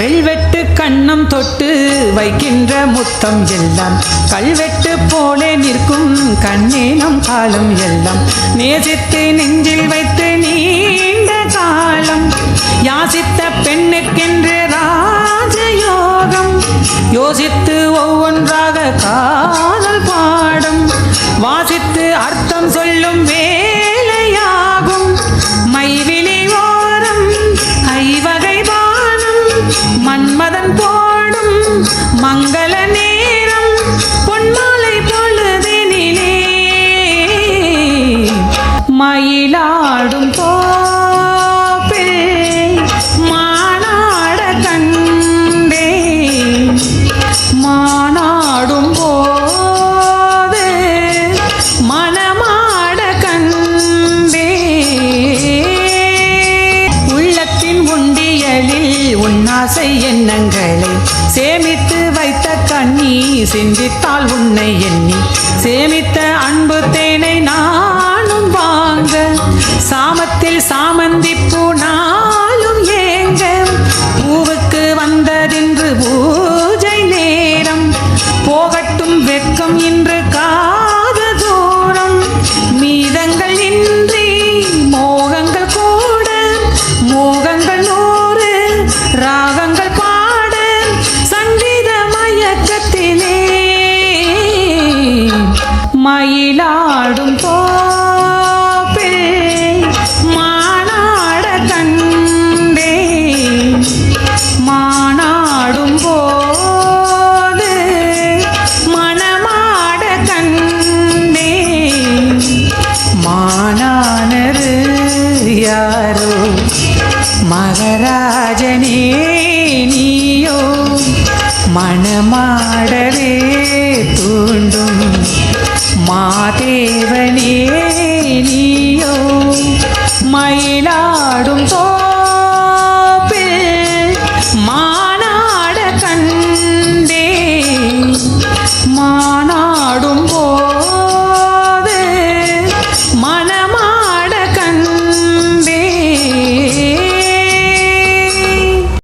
Velvet கண்ணம் தொட்டு வைக்கின்ற முத்தம் எல்லாம். கல்வெட்டு போலே நிற்கும் கண்ணேனம் காலம் எல்லாம். நேசித்து நெஞ்சில் வைத்து நீண்ட காலம். யாசித்த பெண்ணுக்கென்று ராஜயோகம். யோசித்து ஒவ்வொன்றாக காதல் பாடம். வாசித்து அர்த்தம் சொல்லும் வே மங்கள நேரம் பொன்மாலை பொழுதினிலே மயிலாடும் ஆசை எண்ணங்களை சேமித்து வைத்த கண்ணி சிந்தித்தால் உன்னை எண்ணி. சேமித்த அன்பு தேனை நானும் வாங்க. சாமத்தில் சாமந்தி பூ நாளும் ஏங்க. பூவுக்கு வந்ததென்று பூஜை நேரம். போகட்டும் வெக்கம் இன்று கா மயிலாடும் போப்பில் மானாட கண்டே. மானாடும் போது மனமாட கண்டே. மானானது யாரோ? மகராஜனே நீயோ? மணமாடவே தூண்டும். மாதேவனே நீயோ மயிலாடும் தோ